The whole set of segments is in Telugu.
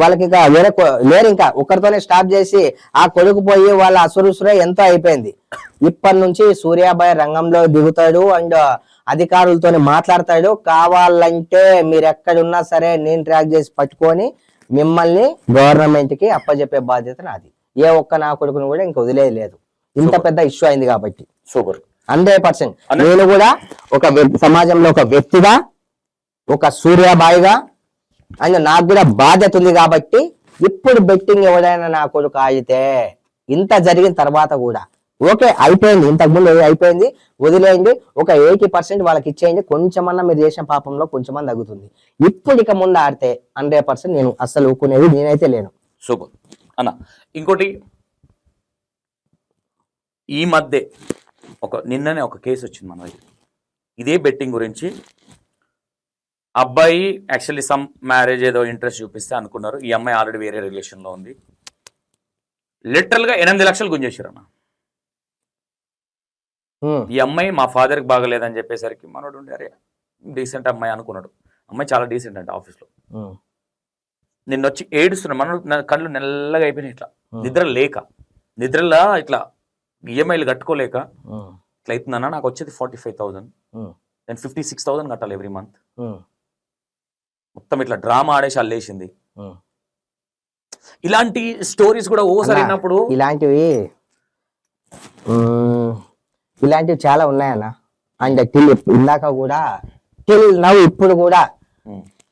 వాళ్ళకి ఇక వేరే లేరు ఇంకా ఒక్కరితోనే స్టాప్ చేసి ఆ కొడుకు పోయి వాళ్ళ అసురుసురే ఎంతో అయిపోయింది. ఇప్పటి నుంచి సూర్యాబాయ్ రంగంలో దిగుతాడు అండ్ అధికారులతోని మాట్లాడతాడు. కావాలంటే మీరు ఎక్కడున్నా సరే నేను ట్రాక్ చేసి పట్టుకొని మిమ్మల్ని గవర్నమెంట్కి అప్పచెప్పే బాధ్యత నాది. ఏ ఒక్క నా కొడుకును కూడా ఇంక వదిలేదు లేదు ఇంత పెద్ద ఇష్యూ అయింది కాబట్టి. సూపర్. Hundred percent. నేను కూడా ఒక సమాజంలో ఒక వ్యక్తిగా ఒక సూర్యాబాయిగా అండ్ నాకు కూడా బాధ్యత ఉంది కాబట్టి ఇప్పుడు బెట్టింగ్ ఎవడైనా నా కొడుకు ఆగితే ఇంత జరిగిన తర్వాత కూడా ఓకే అయిపోయింది. ఇంతకుముందు అయిపోయింది? వదిలేయండి. ఒక ఎయిటీ పర్సెంట్ వాళ్ళకి ఇచ్చేయండి. కొంచెమన్నా మీరు చేసిన పాపంలో కొంచెమన్నా తగ్గుతుంది. ఇప్పుడు ఇక ముందు ఆడితే హండ్రెడ్ పర్సెంట్ నేను అస్సలు ఊకునేది నేనైతే లేను. సూపర్. అన్న ఇంకోటి ఈ మధ్య ఒక నిన్ననే ఒక కేసు వచ్చింది మన ఇదే బెట్టింగ్ గురించి అబ్బాయి యాక్చువల్లీ సమ్ మ్యారేజ్ ఏదో ఇంట్రెస్ట్ చూపిస్తే అనుకున్నారు. ఈ అమ్మాయి ఆల్రెడీ వేరే రిలేషన్లో ఉంది. లిటరల్గా ఎనిమిది లక్షలు గుంజేసారు అన్న ఈ అమ్మాయి మా ఫాదర్కి బాగలేదని చెప్పేసరికి మనోడు ఉండే అరే డీసెంట్ అమ్మాయి అనుకున్నాడు. అమ్మాయి చాలా డీసెంట్ అంట ఆఫీస్లో నిన్న వచ్చి ఏడుస్తున్నాడు మనోడు కళ్ళు నెల్లగా అయిపోయినాయి ఇట్లా. నిద్ర లేక నిద్రలా ఇట్లా ఈఎంఐలు కట్టుకోలేక ఉమ్, ఇట్లా అవుతుందన్న నాకు వచ్చేది ఫార్టీ ఫైవ్ థౌసండ్ నేను ఫిఫ్టీ సిక్స్ థౌసండ్ కట్టాలి ఎవ్రీ మంత్ మొత్తం ఇట్లా డ్రామా ఆడేసి అల్లేసింది. ఇలాంటి స్టోరీస్ కూడా ఓసారి విన్నప్పుడు ఇలాంటివి ఇలాంటివి చాలా ఉన్నాయన్న. అండ్ టిల్ ఇందాక కూడా టిల్ నవ్వు ఇప్పుడు కూడా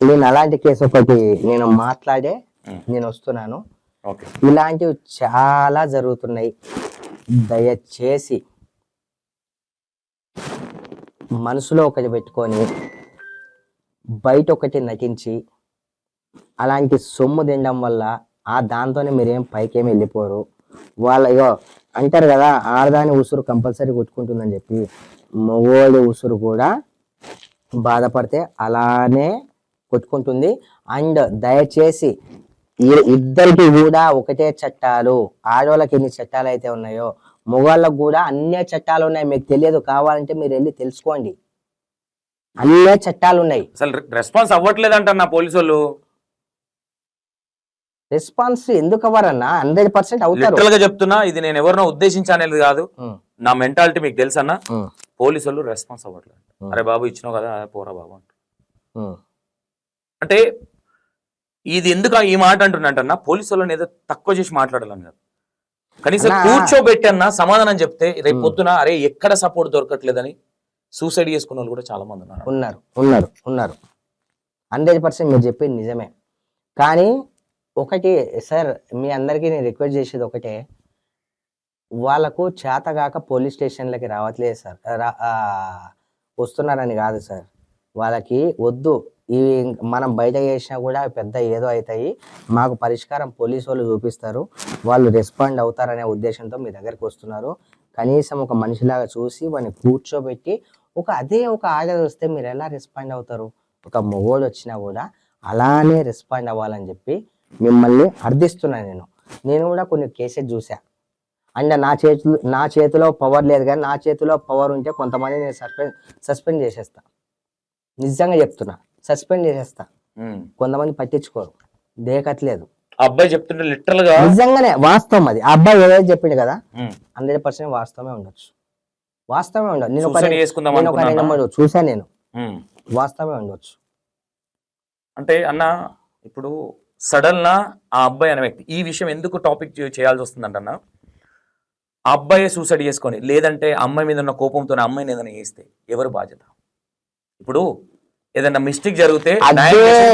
నేను అలాంటి కేసు ఒకటి నేను మాట్లాడే నేను వస్తున్నాను. ఓకే. ఇలాంటివి చాలా జరుగుతున్నాయి. దయచేసి మనసులో ఒకటి పెట్టుకొని బయట ఒకటి నటించి అలాంటి సొమ్ము తినడం వల్ల ఆ దాంతోనే మీరేం పైకేమి వెళ్ళిపోరు. వాళ్ళ ఇగో అంటారు కదా ఆడదాని ఉసురు కంపల్సరీ కొట్టుకుంటుందని చెప్పి మగోడి ఉసురు కూడా బాధపడితే అలానే కొట్టుకుంటుంది. అండ్ దయచేసి ఈ- ఇద్దరికి కూడా ఒకటే చట్టాలు. ఆడవాళ్ళకి ఎన్ని చట్టాలు అయితే ఉన్నాయో మగవాళ్ళకు కూడా అన్నే చట్టాలు ఉన్నాయి. మీకు తెలియదు కావాలంటే మీరు వెళ్ళి తెలుసుకోండి. అన్నే చట్టాలు ఉన్నాయి అసలు రెస్పాన్స్ అవ్వట్లేదంట నా పోలీసు వాళ్ళు రెస్పాన్స్ ఎందుకు అవ్వరన్నా? హండ్రెడ్ పర్సెంట్ అవుతారు. గా చెప్తున్నా ఇది నేను ఎవరినో ఉద్దేశించానేది కాదు. నా మెంటాలిటీ మీకు తెలుసన్నా? ఉమ్, పోలీసు వాళ్ళు రెస్పాన్స్ అవ్వట్లేదు. అరే బాబు ఇచ్చినావు కదా పోరా బాబు అంటే. ఇది ఎందుకు ఈ మాట అంటున్నట్టన్నా పోలీసు వాళ్ళని ఏదో తక్కువ చేసి మాట్లాడాలని కాదు. కనీసం అన్నా. కూర్చోబెట్టి అన్న సమాధానం చెప్తే రేపు. పొద్దున అరే ఎక్కడ సపోర్ట్ దొరకట్లేదని సూసైడ్ చేసుకున్న వాళ్ళు కూడా చాలా మంది ఉన్నారు. ఉన్నారు ఉన్నారు ఉన్నారు. హండ్రెడ్ పర్సెంట్ మీరు చెప్పింది నిజమే. కానీ ఒకటి సార్ మీ అందరికీ నేను రిక్వెస్ట్ చేసేది ఒకటే. వాళ్ళకు చేతగాక పోలీస్ స్టేషన్లకి రావట్లేదు సార్. రా- వస్తున్నారని కాదు సార్. వాళ్ళకి వద్దు. ఇవి మనం బయట చేసినా కూడా పెద్ద ఏదో అవుతాయి. మాకు పరిష్కారం పోలీసు వాళ్ళు చూపిస్తారు. వాళ్ళు రెస్పాండ్ అవుతారనే ఉద్దేశంతో మీ దగ్గరికి వస్తున్నారు. కనీసం ఒక మనిషిలాగా చూసి వాడిని కూర్చోబెట్టి ఒక అదే ఒక ఆర్డర్ వస్తే మీరు ఎలా రెస్పాండ్ అవుతారు? ఒక మొగోడు వచ్చినా కూడా అలానే రెస్పాండ్ అవ్వాలని చెప్పి మిమ్మల్ని అర్థిస్తున్నా నేను. నేను కూడా కొన్ని కేసెస్ చూసా అండ్ నా చేతిలో నా చేతిలో పవర్ లేదు కానీ నా చేతిలో పవర్ ఉంటే కొంతమంది నేను సస్పెండ్ సస్పెండ్ చేసేస్తా. నిజంగా చెప్తున్నా. సస్పెండ్ చేసేస్తా. కొంతమంది పట్టించుకోరు. దేకట్లేదు. అబ్బాయి చెప్తుంటే లిటరల్గా నిజంగానే వాస్తవం అది. ఆ అబ్బాయి ఏదైతే చెప్పిండు కదా హండ్రెడ్ పర్సెంట్ వాస్తవమే ఉండొచ్చు. వాస్తవమే ఉండదు నేను ఒక చేసుకుందాం నేను ఒక రెండు అనుకున్నానా? మూడు చూసా నేను. ఉమ్. వాస్తవమే ఉండొచ్చు. అంటే అన్న ఇప్పుడు సడన్గా ఆ అబ్బాయి అనే వ్యక్తి ఈ విషయం ఎందుకు టాపిక్ చేయాల్సి వస్తుందంటే అన్న? ఆ అబ్బాయి సూసైడ్ చేసుకొని లేదంటే అమ్మాయి మీద ఉన్న కోపంతో అమ్మాయిని ఏదైనా చేస్తే ఎవరు బాధ్యత? ఇప్పుడు ఏదైనా మిస్టేక్ జరిగితే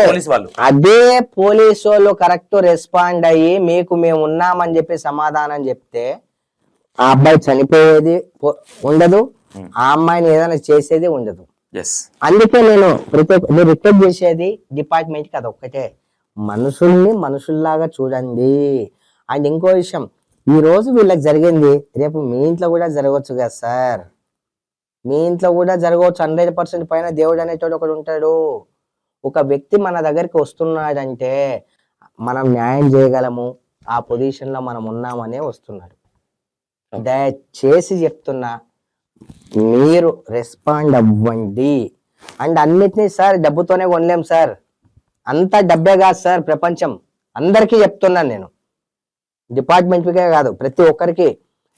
పోలీస్ వాళ్ళు. అదే పోలీసు వాళ్ళు కరెక్ట్ రెస్పాండ్ అయ్యి మీకు మేము ఉన్నామని చెప్పి సమాధానం చెప్తే ఆ అబ్బాయి చనిపోయేది ఉండదు. ఆ అమ్మాయిని ఏదైనా చేసేది ఉండదు. అందుకే నేను ప్రతి నేను రిక్వెస్ట్ చేసేది డిపార్ట్మెంట్కి అదొక్కటే మనుషుల్ని మనుషుల్లాగా చూడండి. అండ్ ఇంకో విషయం ఈ రోజు వీళ్ళకి జరిగింది రేపు మీ ఇంట్లో కూడా జరగవచ్చు కదా సార్? మీ ఇంట్లో కూడా జరగవచ్చు. హండ్రెడ్ పర్సెంట్ పైన దేవుడు అనేటోడు ఒకడు ఉంటాడు. ఒక వ్యక్తి మన దగ్గరికి వస్తున్నాడంటే మనం న్యాయం చేయగలము. ఆ పొజిషన్లో మనం ఉన్నామనే వస్తున్నాడు. దయచేసి చెప్తున్నా మీరు రెస్పాండ్ అవ్వండి. అండ్ అన్నిటినీ సార్ డబ్బుతోనే కొనలేం సార్. అంతా డబ్బే కాదు సార్ ప్రపంచం. అందరికీ చెప్తున్నాను నేను. డిపార్ట్మెంట్కే కాదు ప్రతి ఒక్కరికి.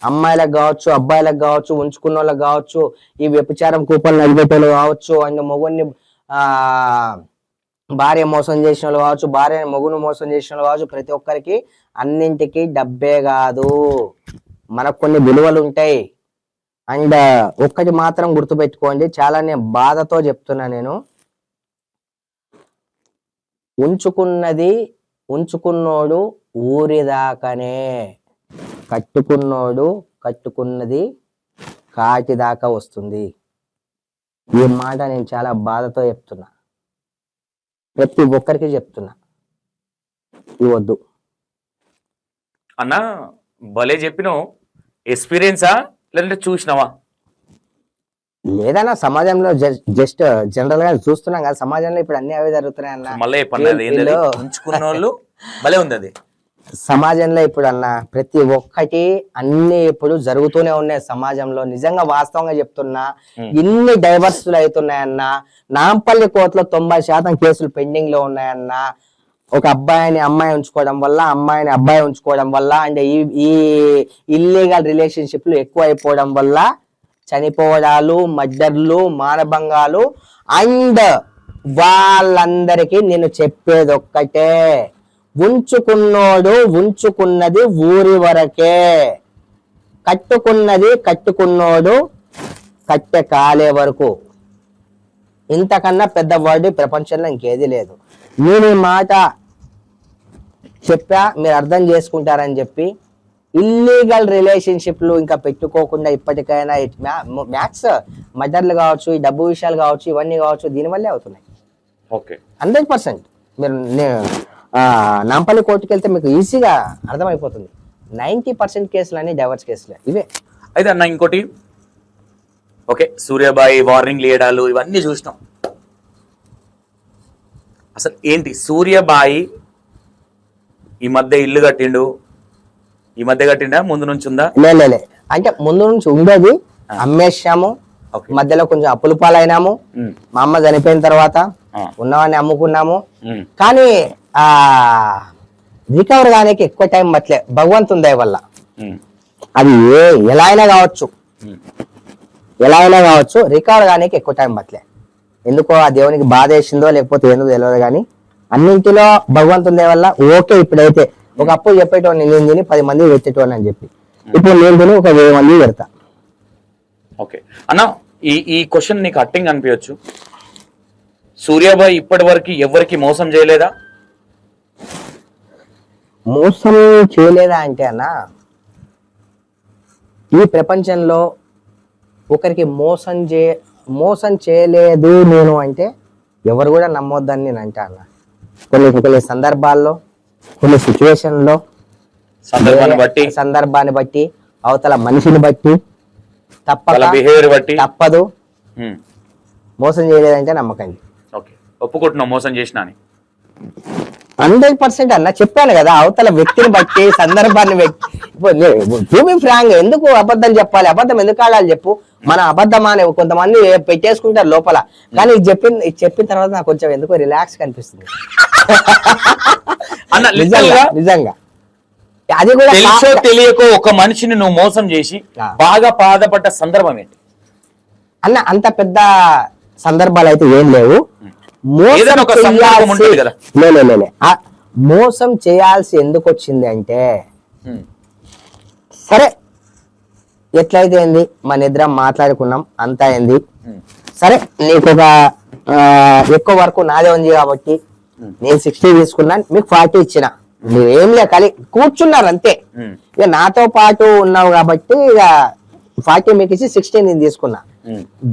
అమ్మాయిలకు కావచ్చు అబ్బాయిలకు కావచ్చు ఉంచుకున్న వాళ్ళకి కావచ్చు ఈ వ్యభిచారం కూపన్లు అడిగేటోళ్ళు కావచ్చు అండ్ మొగుడిని ఆ భార్య మోసం చేసిన వాళ్ళు కావచ్చు భార్య మొగును మోసం చేసిన వాళ్ళు కావచ్చు ప్రతి ఒక్కరికి అన్నింటికి డబ్బే కాదు. మనకు కొన్ని విలువలు ఉంటాయి. అండ్ ఒక్కటి మాత్రం గుర్తుపెట్టుకోండి చాలా నేను బాధతో చెప్తున్నా నేను. ఉంచుకున్నది ఉంచుకున్నోడు ఊరి దాకానే కట్టుకున్నోడు కట్టుకున్నది కాటి దాకా వస్తుంది. ఈ మాట నేను చాలా బాధతో చెప్తున్నా. ప్రతి ఒక్కరికి చెప్తున్నా. ఇవ్వద్దు. అన్న భలే చెప్పినావు. ఎక్స్పీరియన్సా? లేదంటే చూసినావా? లేదన్నా సమాజంలో జస్ట్ జనరల్గా చూస్తున్నాం కదా సమాజంలో ఇప్పుడు అన్ని అవే జరుగుతున్నాయి అన్న. మళ్ళీ చెప్పండి ఉంచుకున్న వాళ్ళు భలే ఉంది అది. సమాజంలో ఇప్పుడు అన్న ప్రతి ఒక్కటి అన్ని ఇప్పుడు జరుగుతూనే ఉన్నాయి సమాజంలో నిజంగా వాస్తవంగా చెప్తున్నా. ఇన్ని డైవర్సులు అవుతున్నాయన్న నాంపల్లి కోర్టులో తొంభై శాతం కేసులు పెండింగ్లో ఉన్నాయన్న ఒక అబ్బాయిని అమ్మాయి ఉంచుకోవడం వల్ల అమ్మాయిని అబ్బాయి ఉంచుకోవడం వల్ల అండ్ ఈ ఈ ఇల్లీగల్ రిలేషన్షిప్లు ఎక్కువ అయిపోవడం వల్ల చనిపోవడాలు మర్డర్లు మానభంగాలు అండ్ వాళ్ళందరికీ నేను చెప్పేది ఒక్కటే ఉంచుకున్నోడు ఉంచుకున్నది ఊరి వరకే. కట్టుకున్నది కట్టుకున్నోడు కట్టె కాలే వరకు. ఇంతకన్నా పెద్ద వర్డ్ ప్రపంచంలో ఇంకేది లేదు. నేను ఈ మాట చెప్పా మీరు అర్థం చేసుకుంటారని చెప్పి. ఇల్లీగల్ రిలేషన్షిప్లు ఇంకా పెట్టుకోకుండా ఇప్పటికైనా మ్యాథ్స్ మర్డర్లు కావచ్చు ఈ డబ్బు విషయాలు కావచ్చు ఇవన్నీ కావచ్చు దీనివల్లే అవుతున్నాయి. ఓకే. Hundred percent. మీరు నాంపల్లి కోర్టుకి వెళ్తే మీకు ఈజీగా అర్థమైపోతుంది. నైంటీ పర్సెంట్ కేసులు అన్ని డైవర్స్ కేసులే. ఇవే. అయితే అన్న ఇంకోటి. ఓకే సూర్యాబాయి వార్నింగ్ లేయడాలు ఇవన్నీ చూసినాం. అసలు ఏంటి? సూర్యబాయి ఈ మధ్య ఇల్లు కట్టిండు. ఈ మధ్య కట్టిండా? ముందు నుంచి ఉందా? లే లే, లే. అంటే ముందు నుంచి ఉండేది అమ్మేసాము మధ్యలో కొంచెం అప్పులు పాలైనాము. మా అమ్మ చనిపోయిన తర్వాత ఆ, ఉన్నవాడిని అమ్ముకున్నాము. కానీ ఆ రికవర్ కానికి ఎక్కువ టైం పట్టలే. భగవంతుని దయ వల్ల. అది ఏ ఎలా అయినా కావచ్చు. ఎలా అయినా కావచ్చు రికవర్ కానికి ఎక్కువ టైం పట్టలే. ఎందుకో ఆ దేవునికి బాధ వేసిందో లేకపోతే ఏందో తెలియదు కానీ అన్నింటిలో భగవంతుని దయ వల్ల ఓకే ఇప్పుడైతే. ఒకప్పుడు చెప్పేటోని నేను తిని పది మంది పెట్టేటోని అని చెప్పి. ఇప్పుడు నేను తిని ఒక వెయ్యి మంది పెడతా. ఓకే. అన్న ఈ ఈ క్వశ్చన్ నీకు అట్టింగ్ అనిపించచ్చు. సూర్యాబాయి ఇప్పటి వరకు ఎవరికి మోసం చేయలేదా? మోసం చేయలేదా అంటే అన్న ఈ ప్రపంచంలో ఒకరికి మోసం చే మోసం చేయలేదు నేను అంటే ఎవరు కూడా నమ్మొద్దని నేను అంటా అన్న. కొన్ని కొన్ని సందర్భాల్లో కొన్ని సిచ్యువేషన్లో సందర్భాన్ని బట్టి. సందర్భాన్ని బట్టి అవతల మనిషిని బట్టి తప్పక బిహేవియర్ బట్టి. తప్పదు. మోసం చేయలేదంటే నమ్మకండి. ఓకే. ఒప్పుకుంటున్నావు మోసం చేసినా అని. హండ్రెడ్ పర్సెంట్ అన్న చెప్పాను కదా అవతల వ్యక్తిని బట్టి సందర్భాన్ని బట్టి. ఫ్రాంక్ ఎందుకు అబద్ధం చెప్పాలి? అబద్ధం ఎందుకు ఆడాలి చెప్పు? మన అబద్ధం అని కొంతమంది పెట్టేసుకుంటారు లోపల. కానీ ఇది చెప్పిన చెప్పిన తర్వాత నాకు కొంచెం ఎందుకో రిలాక్స్ కనిపిస్తుంది అన్న నిజంగా నిజంగా. అది కూడా తెలుసో తెలియకో ఒక మనిషిని నువ్వు మోసం చేసి. బాగా బాధపడ్డ సందర్భం ఏంటి? అన్న అంత పెద్ద సందర్భాలు అయితే ఏం లేవు. మోసం మోసం చేయాల్సి ఎందుకు వచ్చింది అంటే సరే ఎట్లయితే ఏంది? మన ఇద్దరం మాట్లాడుకున్నాం అంతా అయింది ఉమ్, సరే నీకు ఒక ఎక్కువ వరకు నాదే ఉంది కాబట్టి నేను సిక్స్టీ తీసుకున్నాను మీకు ఫార్టీ ఇచ్చిన. మీరేం లే ఖాళీ కూర్చున్నారు అంతే. ఇక నాతో పాటు ఉన్నావు కాబట్టి ఇక ఫార్టీ మీకు ఇచ్చి సిక్స్టీ నేను తీసుకున్నా.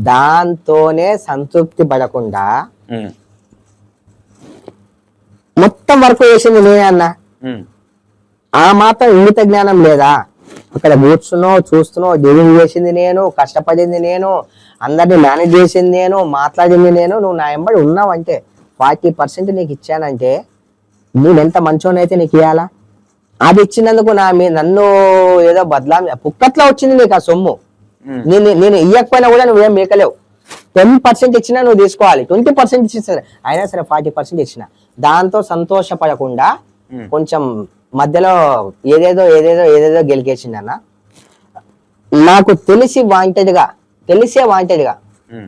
దాంతోనే సంతృప్తి పడకుండా మొత్తం వర్క్ చేసింది నేనే అన్నా. ఆ మాత్రం ఇంగిత జ్ఞానం లేదా? అక్కడ కూర్చున్నావు చూస్తున్నావు డీలింగ్ చేసింది నేను కష్టపడింది నేను అందరిని మేనేజ్ చేసింది నేను మాట్లాడింది నేను నువ్వు నా ఎంబడి ఉన్నావు అంటే ఫార్టీ పర్సెంట్ నీకు ఇచ్చానంటే నేను ఎంత మంచోనైతే నీకు ఇవ్వాలా అది ఇచ్చినందుకు నా మీ నన్ను ఏదో బదలా పుక్కట్లో వచ్చింది నీకు ఆ సొమ్ము. నేను నేను ఇవ్వకపోయినా కూడా నువ్వేం మేకలేవు. టెన్ పర్సెంట్ ఇచ్చినా నువ్వు తీసుకోవాలి. ట్వంటీ పర్సెంట్ ఇచ్చిన సరే అయినా సరే ఫార్టీ పర్సెంట్ ఇచ్చిన. దాంతో సంతోషపడకుండా. కొంచెం మధ్యలో ఏదేదో ఏదేదో ఏదేదో గెలికేసిండు అన్న నాకు తెలిసి వాంటెడ్గా తెలిసే వాంటెడ్గా ఉమ్.